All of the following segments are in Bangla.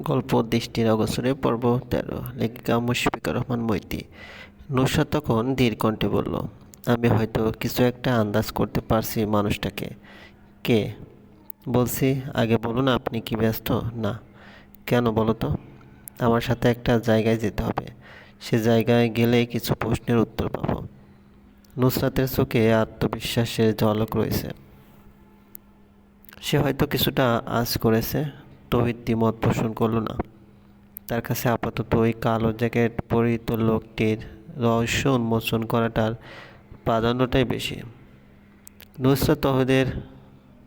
গল্প দৃষ্টির অগসরে পর্ব তেরো। লেখিকা মুশফিকা রহমান মৈতি। নুসরাত তখন ধীর কণ্ঠে বলল, আমি হয়তো কিছু একটা আন্দাজ করতে পারছি মানুষটাকে। কে? বলছি, আগে বলুন আপনি কি ব্যস্ত? না। কেন বলো তো? আমার সাথে একটা জায়গায় যেতে হবে। সে জায়গায় গেলে কিছু প্রশ্নের উত্তর পাবো। নুসরাতের চোখে আত্মবিশ্বাসের ঝলক রয়েছে। সে হয়তো কিছুটা আজ করেছে। তহিদ দ্বিমত পোষণ করল না। তার কাছে আপাতত ওই কালো জ্যাকেট পরিহিত লোকটির রহস্য উন্মোচন করাটার প্রাধান্যটাই বেশি। নুসরাত তহিদের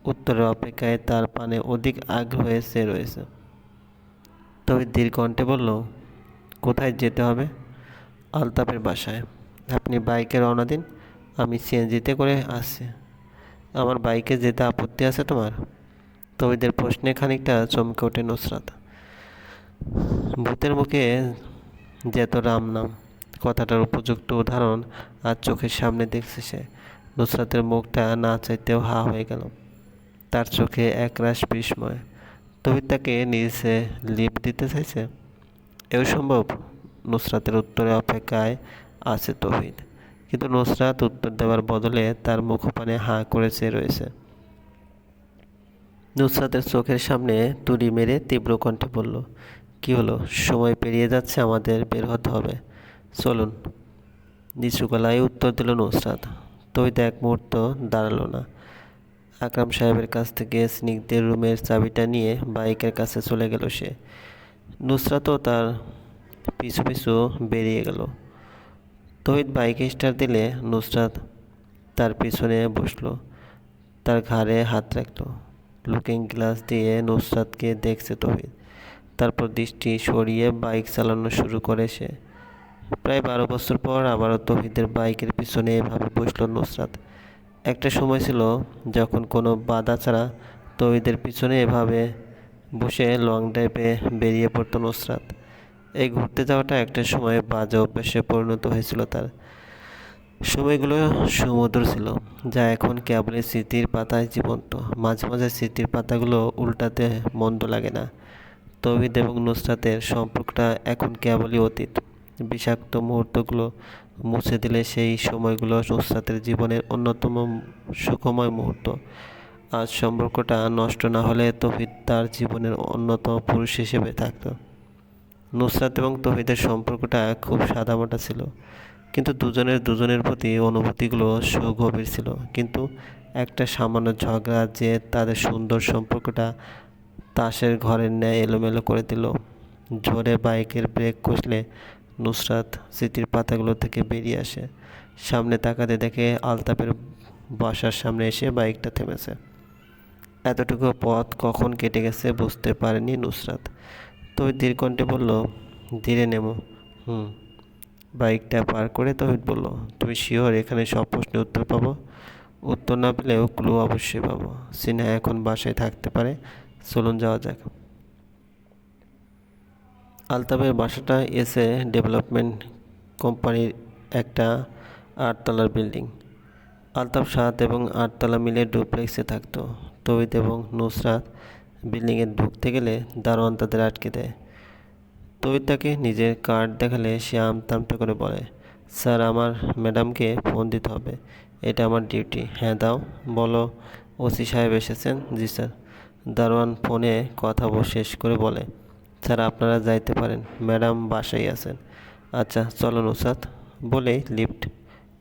উত্তরের অপেক্ষায় তার পানে অধিক আগ্রহে সে রয়েছে। তহিদ ধীর কণ্ঠে বলল, কোথায় যেতে হবে? আলতাপের বাসায়। আপনি বাইকে রওনা দিন, আমি সিএনজিতে করে আসছি। আমার বাইকে যেতে আপত্তি আছে তোমার? তবিদের প্রশ্নে খানিকটা চমকে ওঠে নুসরাত। ভূতের মুখে যেত রাম নাম, কথাটার উপযুক্ত উদাহরণ আর চোখের সামনে দেখছে সে। নুসরাতের মুখটা না চাইতেও হা হয়ে গেল। তার চোখে একরাশ বিস্ময়। তহিদ তাকে নিজে লিপ দিতে চাইছে। এও সম্ভব? নুসরাতের উত্তরে অপেক্ষায় আছে তহিদ। কিন্তু নুসরাত উত্তর দেওয়ার বদলে তার মুখপানে হাঁ করেছে রয়েছে। নুসরাতের চোখের সামনে তুড়ি মেরে তীব্র কণ্ঠে বলল, কি হলো? সময় পেরিয়ে যাচ্ছে, আমাদের বের হতে হবে। চলুন। নিচু গলায় উত্তর দিল নুসরাত তহিদ এক মুহূর্ত দাঁড়াল না। আকরাম সাহেবের কাছ থেকে স্নিগ্ধের রুমের চাবিটা নিয়ে বাইকের কাছে চলে গেল সে। নুসরাতও তার পিছু পিছু বেরিয়ে গেল। তহিদ বাইক স্টার্ট দিলে নুসরাত তার পিছনে বসল, তার ঘাড়ে হাত রাখল। লুকিং গ্লাস দিয়ে নুসরাতকে দেখছে তহিদ। তারপর দৃষ্টি সরিয়ে বাইক চালানো শুরু করে সে। প্রায় বারো বছর পর আবারও তহিদের বাইকের পিছনে এভাবে বসল নুসরাত। একটা সময় ছিল যখন কোনো বাধা ছাড়া তহিদের পিছনে এভাবে বসে লং ড্রাইভে বেরিয়ে পড়তো নুসরাত। এই ঘুরতে যাওয়াটা একটা সময় বাজে অভ্যাসে পরিণত হয়েছিল তার। সময়গুলো সমুদ্র ছিল, যা এখন কেবলই স্মৃতির পাতায় জীবন্ত। মাঝে মাঝে স্মৃতির পাতাগুলো উল্টাতে মন্দ লাগে না। তৌহিদ এবং নুসরাতের সম্পর্কটা এখন কেবলই অতীত। বিষাক্ত মুহূর্তগুলো মুছে দিলে সেই সময়গুলো নুসরাতের জীবনের অন্যতম সুখময় মুহূর্ত। আজ সম্পর্কটা নষ্ট না হলে তৌহিদ তার জীবনের অন্যতম পুরুষ হিসেবে থাকতো। নুসরাত এবং তৌহিদের সম্পর্কটা খুব সাদামাটা ছিল। কিন্তু দুজনের দুজনের প্রতি অনুভূতিগুলো সুগভীর ছিল। কিন্তু একটা সামান্য ঝগড়া যে তাদের সুন্দর সম্পর্কটা তাসের ঘরের ন্যায় এলোমেলো করে দিল। ঝোরে বাইকের ব্রেক কষলে নুসরাত স্মৃতির পাতাগুলো থেকে বেরিয়ে আসে। সামনে তাকাতে দেখে আলতাপের বাসার সামনে এসে বাইকটা থেমেছে। এতটুকু পথ কখন কেটে গেছে বুঝতে পারেনি নুসরাত। তো দীর্ঘণ্ঠে বলল, ধীরে নেমো। হুম। বাইকটা পার করে তহিদ বলল, তুমি শিওর এখানে সব প্রশ্নের উত্তর পাবো? উত্তর না পেলেও ক্লু অবশ্যই পাবো। সিনহা এখন বাসায় থাকতে পারে। চলুন যাওয়া যাক। আলতাফের বাসাটা এসে ডেভেলপমেন্ট কোম্পানির একটা আটতলার বিল্ডিং। আলতাফ সাত এবং আটতলা মিলে ডুপ্লেক্সে থাকতো। তবিত এবং নুসরাত বিল্ডিংয়ে ঢুকতে গেলে দারোয়ান তাদের আটকে দেয়। তবিত তাকে নিজের কার্ড দেখালে সে আমতামটা করে বলে, স্যার, আমার ম্যাডামকে ফোন দিতে হবে। এটা আমার ডিউটি। হ্যাঁ দাও। বলো, ওসি সাহেব এসেছেন? জি, স্যার। দারোয়ান ফোনে কথা শেষ করে বলে, স্যার, আপনারা যাইতে পারেন। ম্যাডাম বাসায় আছেন। আচ্ছা চলো নুসরাত। বলেই লিফট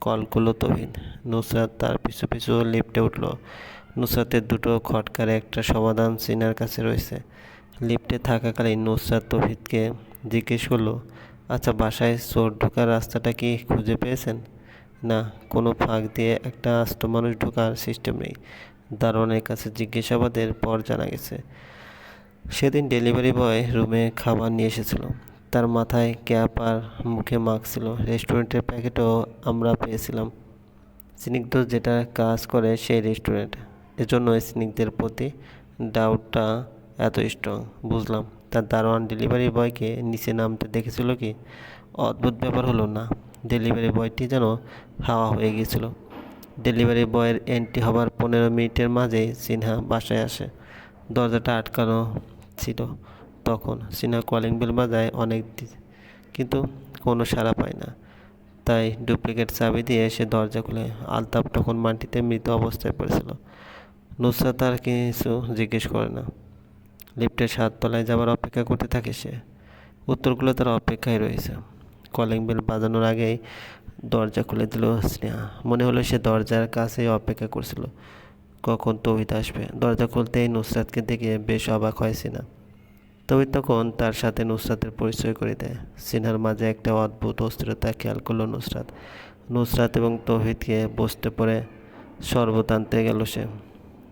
কল করল তহিদ নুসরাত তার পিছু পিছু লিফটে উঠল। নুসরাতের দুটো খটকার একটা সমাধান সিনার কাছে রয়েছে। লিফটে থাকাকালীন নুসরাত তহিদকে জিজ্ঞেস করল আচ্ছা বাসায় চোর ঢোকার রাস্তাটা কি খুঁজে পেয়েছেন? না, কোনো ফাঁক দিয়ে একটা আস্ত মানুষ ঢোকার সিস্টেম নেই। দারোয়ানের কাছে জিজ্ঞাসাবাদের পর জানা গেছে, সেদিন ডেলিভারি বয় রুমে খাবার নিয়ে এসেছিল। তার মাথায় ক্যাপ আর মুখে মাস্ক ছিল। রেস্টুরেন্টের প্যাকেটও আমরা পেয়েছিলাম। স্নিগ্ধ যেটা কাজ করে সেই রেস্টুরেন্ট। এজন্য স্নিগ্ধের প্রতি ডাউটটা এত স্ট্রং বুঝলাম। তার দারোয়ান ডেলিভারি বয়কে নিচে নামতে দেখেছিল কি? অদ্ভুত ব্যাপার হলো না ডেলিভারি বয়টি যেন হাওয়া হয়ে গিয়েছিল ডেলিভারি বয়ের এন্ট্রি হবার পনেরো মিনিটের মাঝেই সিনহা বাসায় আসে। দরজাটা আটকানো ছিল। তখন সিনা কলিং বেল বাজায় অনেক কিন্তু কোনো সাড়া পায় না। তাই ডুপ্লিকেট চাবি দিয়ে সে দরজা খুলে আলতাপ তখন মাটিতে মৃত অবস্থায় পড়েছিল। নুসরাত আর কিছু জিজ্ঞেস করে না। লিফটের সাত তলায় যাবার অপেক্ষা করতে থাকে সে। উত্তরগুলো তার অপেক্ষায় রয়েছে। কলিং বেল বাজানোর আগেই দরজা খুলে দিল স্নেহা। মনে হলো সে দরজার কাছেই অপেক্ষা করছিল। কখন তৌহিদ আসবে? দরজা খুলতেই নুসরাতকে দেখে বেশ অবাক হয় সিনা তৌহিদ তখন তার সাথে নুসরাতের পরিচয় করে দেয়। সিনহার মাঝে একটা অদ্ভুত অস্থিরতা খেয়াল করল নুসরাত। নুসরাত এবং তৌহিদকে বসতে পড়ে শরবত আনতে গেল সে।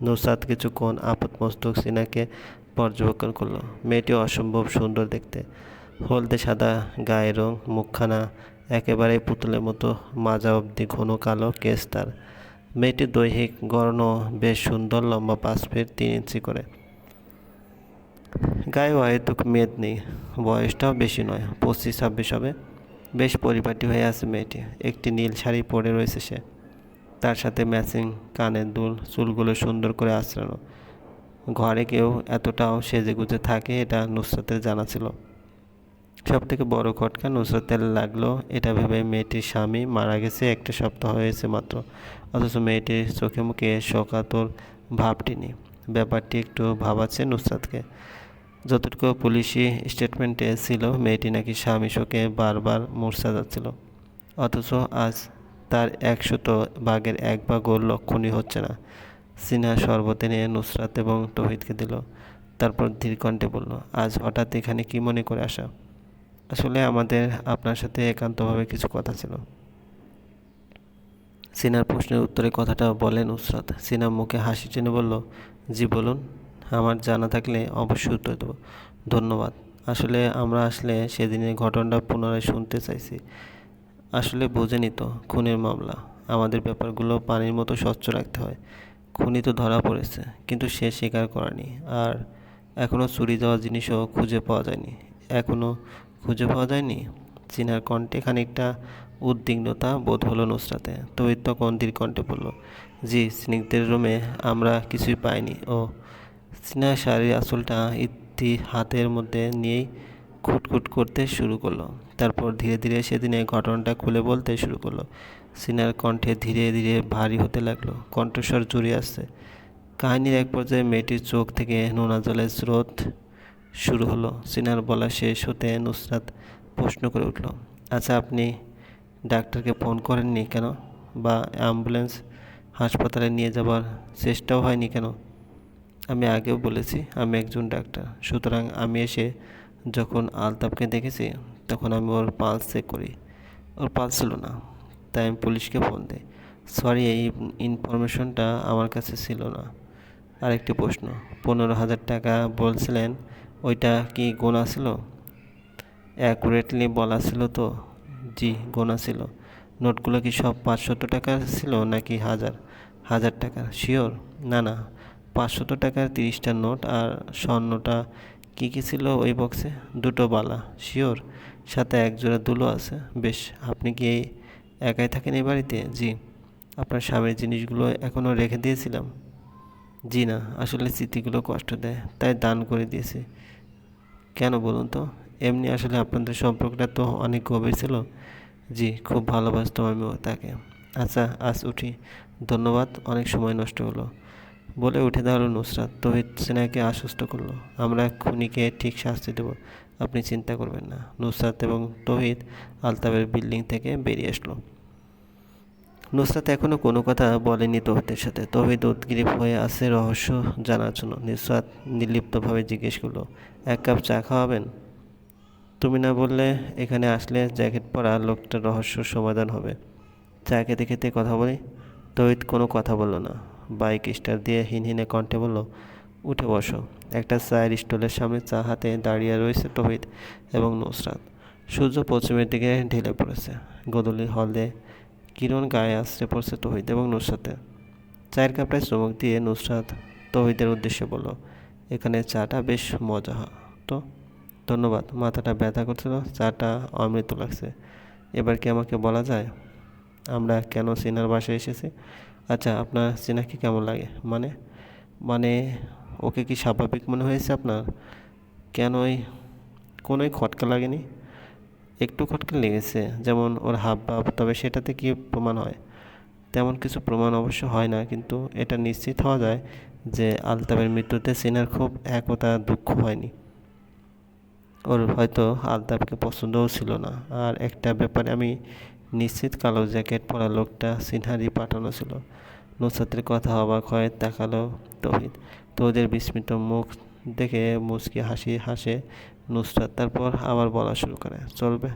নুসরাত কিছুক্ষণ আপাতমস্তক সিনাকে পর্যবেক্ষণ করল। মেয়েটি অসম্ভব সুন্দর দেখতে। হলদে সাদা গায়ের রং, মুখখানা একেবারে পুতুলের মতো, মাজা অবধি ঘন কালো কেস তার। মেয়েটির দৈহিক গড়ন বেশ সুন্দর, লম্বা পাঁচ ফিট তিন ইঞ্চি করে। গায়ে অহেতুক মেদ নেই, বয়সটাও বেশি নয়, পঁচিশ, ছাব্বিশ হবে। বেশ পরিপাটি হয়ে আছে মেয়েটি, একটি নীল শাড়ি পরে রয়েছে সে। তার সাথে ম্যাচিং কানের দুল, চুলগুলো সুন্দর করে আঁচড়ানো। ঘরে কেউ এতটাও সেজে গুজে থাকে, এটা নুসরাতের জানা ছিল। সব থেকে বড় খটকা নুসরাতের লাগল, এটা ভেবে মেয়েটির স্বামী মারা গেছে, একটা সপ্তাহ হয়েছে মাত্র। অথচ মেয়েটির চোখে মুখে শোকাতর ভাবটি নেই ব্যাপারটি একটু ভাবাচ্ছে নুসরাতকে। যতটুকু পুলিশি স্টেটমেন্টে ছিল, মেয়েটি নাকি স্বামী শোকে বারবার মূর্ছা যাচ্ছিল। অথচ আজ তার একশত ভাগের এক ভাগও লক্ষণই হচ্ছে না। সিনহা শরবতে নিয়ে নুসরাত এবং তহিদকে দিল। তারপর ধীর কণ্ঠে বলল, আজ হঠাৎ এখানে কি মনে করে আসা? আসলে আমাদের, আপনার সাথে একান্তভাবে কিছু কথা ছিল। সিনার প্রশ্নের উত্তরে কথাটা বলে নুসরাত। সিনা মুখে হাসি টেনে বলল, জি বলুন, আমার জানা থাকলে অবশ্যই উত্তর দেবো। ধন্যবাদ। আসলে আমরা আসলে সেদিনের ঘটনাটা পুনরায় শুনতে চাইছি। আসলে বোঝেনি তো, খুনের মামলা। আমাদের ব্যাপারগুলো পানির মতো স্বচ্ছ রাখতে হয়। খুনি তো ধরা পড়েছে, কিন্তু সে স্বীকার করেনি আর এখনও চুরি যাওয়া জিনিসও খুঁজে পাওয়া যায়নি। এখনও খুঁজে পাওয়া যায়নি? চিনার কণ্ঠে খানিকটা উদ্বিগ্নতা বোধ হলো নুসরাতে। তবে তখন ধীর কণ্ঠে বলল, জি, স্নিগ্ধের রুমে আমরা কিছুই পাইনি। ও সিনা শাড়ির আঁচলটা ইতি হাতের মধ্যে নিয়েই খুটখুট করতে শুরু করল। তারপর ধীরে ধীরে সেদিনের ঘটনাটা খুলে বলতে শুরু করল। সিনার কণ্ঠে ধীরে ধীরে ভারী হতে লাগল। কণ্ঠস্বর জুড়ে আসছে। কাহিনীর এক পর্যায়ে মেয়েটির চোখ থেকে নোনা জলের স্রোত শুরু হলো। সিনার বলা শেষ হতে নুসরাত প্রশ্ন করে উঠল আচ্ছা আপনি ডাক্তারকে ফোন করেননি কেন? বা অ্যাম্বুলেন্স হাসপাতালে নিয়ে যাবার চেষ্টাও হয়নি কেন? আমি আগেও বলেছি, আমি একজন ডাক্তার। সুতরাং আমি এসে যখন আলতাপকে দেখেছি, তখন আমি ওর পালস চেক করি। ওর পালস ছিল না? তাই আমি পুলিশকে ফোন দিই। সরি এই ইনফরমেশনটা আমার কাছে ছিল না। আরেকটি প্রশ্ন, পনেরো হাজার টাকা বলছিলেন, ওইটা কি গোনা ছিল? অ্যাকুরেটলি বলা ছিল তো? জি, গোনা ছিল। নোটগুলো কি সব পাঁচশত টাকার ছিল নাকি হাজার? হাজার টাকার শিওর না না। পাঁচশত টাকার তিরিশটা নোট আর স্বর্ণটা কী কী ছিল ওই বক্সে দুটো বালা শিওর সাথে এক জোড়া দুলো আছে। বেশ, আপনি কি এই একাই থাকেন এই বাড়িতে? জি। আপনার স্বামীর জিনিসগুলো এখনও রেখে দিয়েছিলাম? জি না, আসলে স্মৃতিগুলো কষ্ট দেয়, তাই দান করে দিয়েছি। কেন বলুন তো? এমনি আসলে আপনাদের সম্পর্কটা তো অনেক গভীর ছিল। জি, খুব ভালোবাসতাম আমি তাকে। আচ্ছা আজ উঠি। ধন্যবাদ, অনেক সময় নষ্ট হলো। বলে উঠে দাঁড়াল নুসরাত। তহিদ সিনহাকে আশ্বস্ত করল। আমরা খুনিকে ঠিক শাস্তি দেবো। আপনি চিন্তা করবেন না। নুসরাত এবং তহিদ আলতাবের বিল্ডিং থেকে বেরিয়ে আসলো। নুসরাত এখনও কোনো কথা বলেনি তহিদের সাথে। তহিদ উদ্গ্রীব হয়ে আছে রহস্য জানার জন্য। নুসরাত নির্লিপ্তভাবে জিজ্ঞেস করল, এক কাপ চা খাওয়াবেন? তুমি না বললে এখানে আসলে জ্যাকেট পরা লোকটার রহস্য সমাধান হবে। চা খেতে খেতে কথা বলি? তহিদ কোনো কথা বলল না। বাইক স্টার্ট দিয়ে হিনহিনে কণ্ঠে বলল উঠে বসো। একটা চায়ের স্টলের সামনে চা হাতে দাঁড়িয়ে রয়েছে তহিদ এবং নুসরাত। সূর্য পশ্চিমের দিকে ঢেলে পড়েছে। গদলির হলে কিরণ গায়ে আশ্রে পড়ছে তহিদ এবং নুসরাতে চায়ের কাপটায় চমক দিয়ে নুসরাত তহিদের উদ্দেশ্যে বলল, এখানে চাটা বেশ মজা তো? ধন্যবাদ, মাথাটা ব্যথা করছিল, চাটা অমৃত লাগছে। এবার কি আমাকে বলা যায়? আমরা কেন সিনার বাসায় এসেছি? আচ্ছা আপনার সিনাকে কেমন লাগে? মানে মানে ওকে কি স্বাভাবিক মনে হয়েছে আপনার? কেনই কোনোই খটকা লাগেনি? একটু খটকা লেগেছে, যেমন ওর হাব ভাব তবে সেটাতে কি প্রমাণ হয়? তেমন কিছু প্রমাণ অবশ্য হয় না, কিন্তু এটা নিশ্চিত হওয়া যায় যে আলতাবের মৃত্যুতে সিনার খুব একতা দুঃখ হয়নি। ওর হয়তো আলতাবকে পছন্দও ছিল না। আর একটা ব্যাপারে আমি নিশ্চিত কালো জ্যাকেট পরা লোকটা সিনহারি পাঠানো ছিল। নুসরাতের কথা অবাক হয়ে তাকালো তৌহিদ। তো ওদের বিস্মিত মুখ দেখে মুচকি হাসি হাসে নুসরাত, তারপর আবার বলা শুরু করে, চলবে।